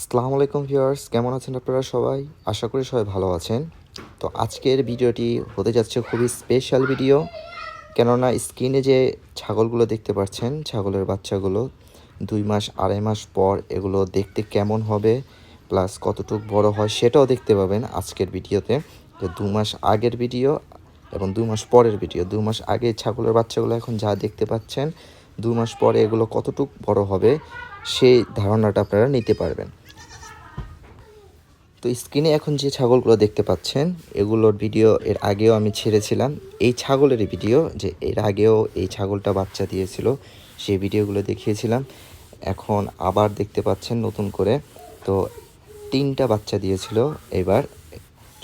আসসালামু আলাইকুম ভিউয়ার্স, কেমন আছেন আপনারা সবাই? আশা করি সবাই ভালো আছেন। তো আজকের ভিডিওটি হতে যাচ্ছে খুবই স্পেশাল ভিডিও কেননা স্ক্রিনে যে ছাগলগুলো দেখতে পাচ্ছেন, ছাগলের বাচ্চাগুলো দুই মাস, আড়াই মাস পর এগুলো দেখতে কেমন হবে প্লাস কতটুক বড় হয় সেটাও দেখতে পাবেন আজকের ভিডিওতে। যে দু মাস আগের ভিডিও এবং দু মাস পরের ভিডিও দু মাস আগে ছাগলের বাচ্চাগুলো এখন যা দেখতে পাচ্ছেন, দু মাস পরে এগুলো কতটুক বড় হবে, সেই ধারণাটা আপনারা নিতে পারবেন। তো স্ক্রিনে এখন যে ছাগলগুলো দেখতে পাচ্ছেন, এগুলোর ভিডিও এর আগেও আমি ছেড়েছিলাম। এই ছাগলের ভিডিও যে এর আগেও এই ছাগলটা বাচ্চা দিয়েছিল সেই ভিডিওগুলো দেখিয়েছিলাম। এখন আবার দেখতে পাচ্ছেন নতুন করে। তো তিনটা বাচ্চা দিয়েছিল এবার।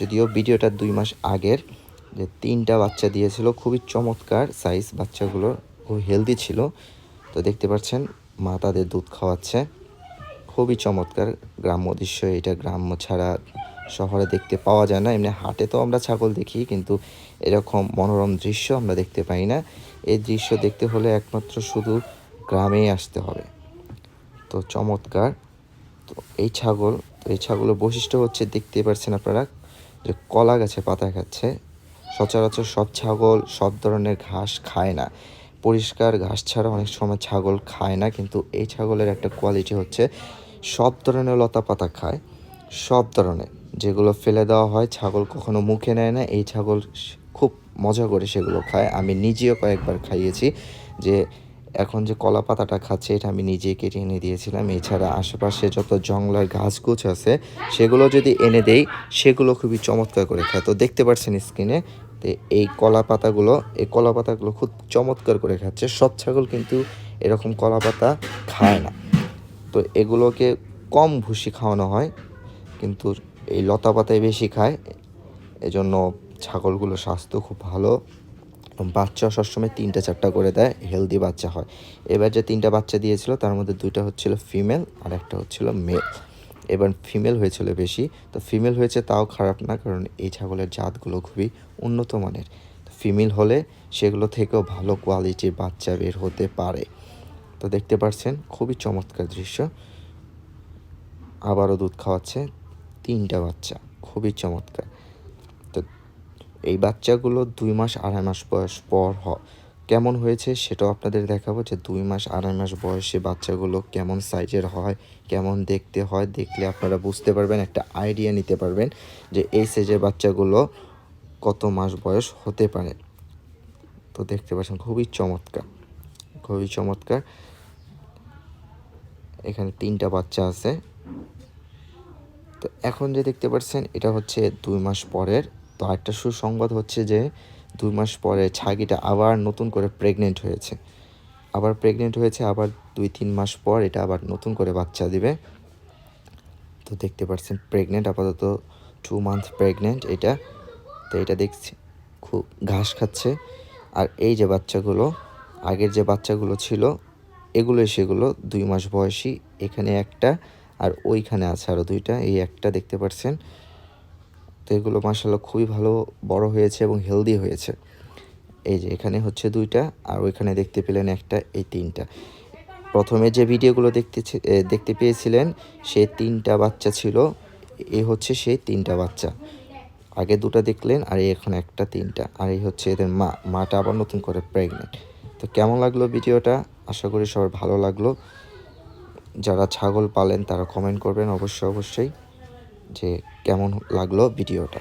যদিও ভিডিওটা দুই মাস আগের, যে তিনটা বাচ্চা দিয়েছিল, খুবই চমৎকার সাইজ বাচ্চাগুলো, খুব হেলদি ছিল। তো দেখতে পাচ্ছেন, মা তাদের দুধ খাওয়াচ্ছে। খুবই চমৎকার গ্রাম্য দৃশ্য, এটা গ্রাম্য ছাড়া শহরে দেখতে পাওয়া যায় না। এমনি হাটে তো আমরা ছাগল দেখি, কিন্তু এরকম মনোরম দৃশ্য আমরা দেখতে পাই না। এই দৃশ্য দেখতে হলে একমাত্র শুধু গ্রামেই আসতে হবে। তো চমৎকার। তো এই ছাগল, তো এই ছাগলের বৈশিষ্ট্য হচ্ছে, দেখতে পাচ্ছেন আপনারা, যে কলা গাছে পাতা খাচ্ছে। সচরাচর সব ছাগল সব ধরনের ঘাস খায় না। পরিষ্কার ঘাস ছাড়া অনেক সময় ছাগল খায় না, কিন্তু এই ছাগলের একটা কোয়ালিটি হচ্ছে সব ধরনের লতা পাতা খায়, সব ধরনের। যেগুলো ফেলে দেওয়া হয়, ছাগল কখনো মুখে নেয় না। এই ছাগল খুব মজা করে সেগুলো খায়। আমি নিজেও কয়েকবার খাইয়েছি যে এখন যে কলা পাতাটা খাচ্ছে, এটা আমি নিজেই কেটে এনে দিয়েছিলাম। এছাড়া আশেপাশে যত জঙ্গলার গাছগুছ আছে, সেগুলো যদি এনে দেই, সেগুলো খুবই চমৎকার করে খায়। তো দেখতে পাচ্ছেন স্ক্রিনে, তো এই কলা পাতাগুলো, এই কলা পাতাগুলো খুব চমৎকার করে খাচ্ছে। সব ছাগল কিন্তু এরকম কলা পাতা খায় না। তো এগুলোকে কম ভুসি খাওয়ানো হয়, কিন্তু এই লতা পাতায় বেশি খায়। এজন্য ছাগলগুলো স্বাস্থ্য খুব ভালো। বাচ্চা সবসময় তিনটা চারটা করে দেয় হেলদি বাচ্চা হয়। এবার যে তিনটা বাচ্চা দিয়েছিল, তার মধ্যে দুইটা হচ্ছিল ফিমেল আর একটা হচ্ছিল মেল এবার ফিমেল হয়েছিল বেশি। তো ফিমেল হয়েছে তাও খারাপ না, কারণ এই ছাগলের জাতগুলো খুবই উন্নত মানের। ফিমেল হলে সেগুলো থেকেও ভালো কোয়ালিটির বাচ্চা বের হতে পারে। তো দেখতে পাচ্ছেন খুবই চমৎকার দৃশ্য। আবারও দুধ খাওয়াচ্ছে তিনটা বাচ্চা, খুবই চমৎকার। তো এই বাচ্চাগুলো দুই মাস আড়াই মাস বয়স পর হ, কেমন হয়েছে সেটাও আপনাদের দেখাবো যে দুই মাস আড়াই মাস বয়সে বাচ্চাগুলো কেমন সাইজের হয়, কেমন দেখতে হয়, দেখলে আপনারা বুঝতে পারবেন, একটা আইডিয়া নিতে পারবেন যে এই সাইজের বাচ্চাগুলো কত মাস বয়স হতে পারে। তো দেখতে পাচ্ছেন খুবই চমৎকার খুবই চমৎকার। এখানে তিনটা বাচ্চা আছে। তো এখন যে দেখতে পাচ্ছেন, এটা হচ্ছে দুই মাস পরের। তো আরেকটা সুসংবাদ হচ্ছে যে, দুই মাস পরে ছাগিটা আবার নতুন করে প্রেগনেন্ট হয়েছে। আবার প্রেগনেন্ট হয়েছে, আবার দুই তিন মাস পর এটা আবার নতুন করে বাচ্চা দিবে। তো দেখতে পাচ্ছেন প্রেগনেন্ট আপাতত টু মান্থ প্রেগনেন্ট এটা। তো এটা দেখছি, খুব ঘাস খাচ্ছে। আর এই যে বাচ্চাগুলো, আগের যে বাচ্চাগুলো ছিল এগুলোই সেগুলো দুই মাস বয়সী, এখানে একটা আর ওইখানে আছে আরও দুইটা, এই একটা দেখতে পাচ্ছেন তো এগুলো মাসাল্লাহ খুবই ভালো, বড় হয়েছে এবং হেলদি হয়েছে। এই যে এখানে হচ্ছে দুইটা আর ওইখানে দেখতে পেলেন একটা, এই তিনটা। প্রথমে যে ভিডিওগুলো দেখতে দেখতে পেয়েছিলেন, সে তিনটা বাচ্চা ছিল। এ হচ্ছে সেই তিনটা বাচ্চা। আগে দুটো দেখলেন আর এখন একটা তিনটা। আর এই হচ্ছে এদের মা, মাটা আবার নতুন করে প্রেগনেন্ট তো কেমন লাগল ভিডিওটা? আশা করি সবার ভালো লাগল। যারা ছাগল পালেন তারা কমেন্ট করবেন অবশ্যই অবশ্যই, যে কেমন লাগল ভিডিওটা।